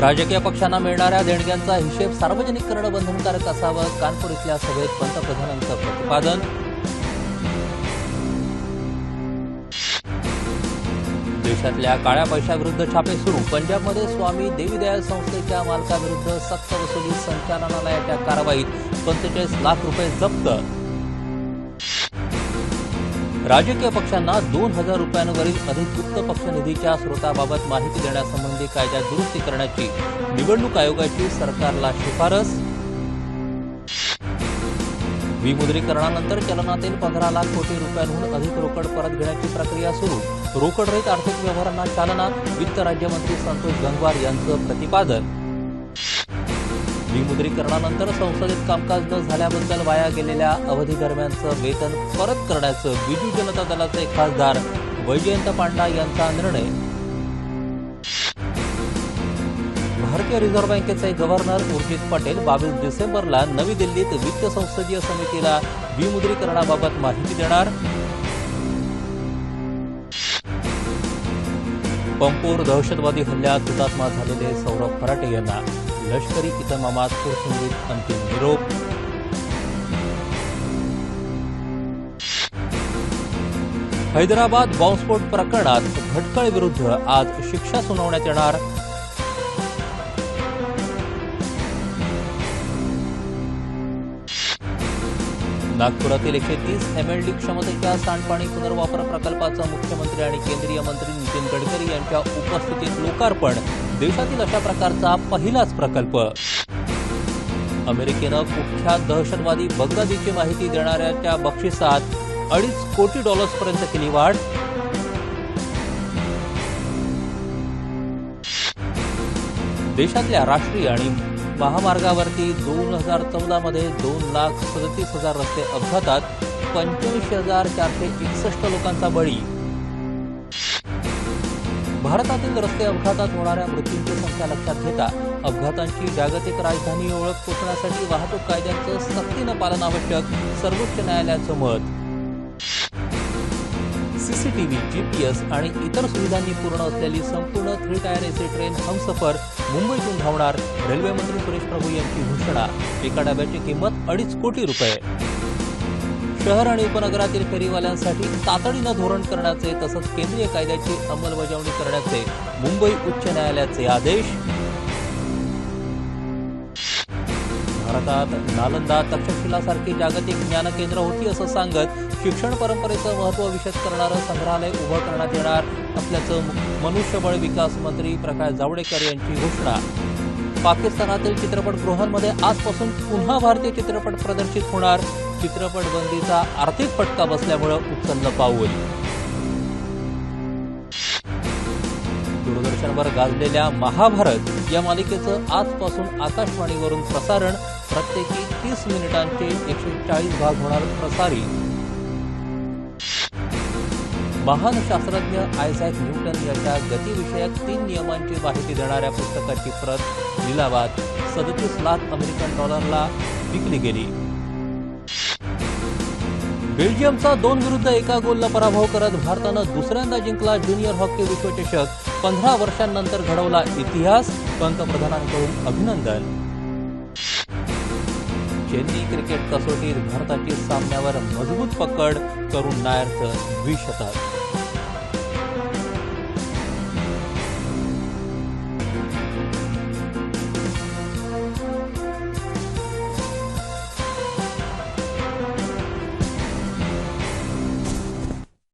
राजकीय पक्षांना मिळणाऱ्या देणग्यांचा हिशेब सार्वजनिक करणं बंधनकारक असावं कानपूर इथल्या सभेत पंतप्रधानांचं प्रतिपादन. देशातल्या काळ्या पैशाविरुद्ध छापे सुरू पंजाबमध्ये स्वामी देवीदयाल संस्थेच्या मालकाविरुद्ध सक्तवसुली संचालनालयाच्या कारवाईत पंचेचाळीस लाख रुपये जप्त. राजकीय पक्षांना दोन हजार रुपयांवरील अधिकृत पक्ष निधीच्या स्रोताबाबत माहिती देण्यासंबंधी कायद्यात दुरुस्ती करण्याची निवडणूक आयोगाची सरकारला शिफारस. विमुद्रीकरणानंतर चलनातील पंधरा लाख कोटी रुपयांहून अधिक रोकड परत घेण्याची प्रक्रिया सुरू. रोकडरहित आर्थिक व्यवहारांना चालना वित्त राज्यमंत्री संतोष गंगवार यांचं प्रतिपादन. विमुद्रीकरणानंतर संसदेत कामकाज न झाल्याबद्दल वाया गेलेल्या अवधी दरम्यानचं वेतन परत करण्याचं बिजू जनता दलाचे खासदार वैजयंत पांडा यांचा निर्णय. भारतीय रिझर्व्ह बँकेचे गव्हर्नर उर्जित पटेल बावीस डिसेंबरला नवी दिल्लीत वित्त संसदीय समितीला विमुद्रीकरणाबाबत माहिती देणार. पंपोर दहशतवादी हल्ल्यात हुतात्मा झालेले सौरभ फराटे यांना लष्करी इतमामात पुरसुंगीत अंतिम निरोप. हैदराबाद बॉम्बस्फोट प्रकरणात भटकळ विरुद्ध आज शिक्षा सुनावण्यात येणार. नागपुरातील एकशे तीस एमएलडी क्षमतेच्या सांडपाणी पुनर्वापर प्रकल्पाचं मुख्यमंत्री आणि केंद्रीय मंत्री नितीन गडकरी यांच्या उपस्थितीत लोकार्पण देशातील अशा प्रकारचा पहिलाच प्रकल्प. अमेरिकेनं कुख्यात दहशतवादी बगदादीची माहिती देणाऱ्याच्या बक्षिसात अडीच कोटी डॉलर्सपर्यंत केली वाढ. देशातल्या राष्ट्रीय आणि महामार्गावरती दोन हजार चौदा मध्ये दोन लाख सदतीस हजार रस्ते अपघातात पंच्याऐंशी हजार चारशे एकसष्ट लोकांचा बळी. भारतातील रस्ते अपघातात होणाऱ्या मृत्यूंची संख्या लक्षात घेता अपघातांची जागतिक राजधानी ओळख पोचण्यासाठी वाहतूक कायद्यांचं सक्तीनं पालन आवश्यक सर्वोच्च न्यायालयाचं मत. सीसीटीव्ही जीपीएस आणि इतर सुविधांनी पूर्ण असलेली संपूर्ण three tier AC train Humsafar मुंबईतून धावणार रेल्वे मंत्री सुरेश प्रभू यांची घोषणा. एका डब्याची किंमत अडीच कोटी रुपये. शहर आणि उपनगरातील फेरीवाल्यांसाठी तातडीनं धोरण करण्याचे तसंच केंद्रीय कायद्याची अंमलबजावणी करण्याचे मुंबई उच्च न्यायालयाचे आदेश. भारतात नालंदा तक्षशिलासारखी जागतिक ज्ञान केंद्र होती असं सांगत शिक्षण परंपरेचं महत्त्व विशद करणारं संग्रहालय उभं करण्यात येणार असल्याचं मनुष्यबळ विकास मंत्री प्रकाश जावडेकर यांची घोषणा. पाकिस्तानातील चित्रपटगृहांमध्ये आजपासून पुन्हा भारतीय चित्रपट प्रदर्शित होणार. चित्रपट बंदीचा आर्थिक फटका बसल्यामुळं उचललं पाऊल. दूरदर्शनवर गाजलेल्या महाभारत या मालिकेचं आजपासून आकाशवाणीवरून प्रसारण. प्रत्येकी तीस मिनिटांचे एकशे चाळीस भाग होणार प्रसारित. महान शास्त्रज्ञ आयझॅक न्यूटन यांच्या गतिविषयक तीन नियमांची माहिती देणाऱ्या पुस्तकाची प्रत लिलावात सदतीस लाख अमेरिकन डॉलरला विकली गेली. बेल्जियमचा दोन विरुद्ध एका गोलला पराभव करत भारतानं दुसऱ्यांदा जिंकला ज्युनियर हॉकी विश्वचषक. पंधरा वर्षांनंतर घडवला इतिहास. पंतप्रधानांकडून अभिनंदन. चेन्नई क्रिकेट कसोटीत भारताची सामन्यावर मजबूत पकड. करून नायरचं द्विशतक.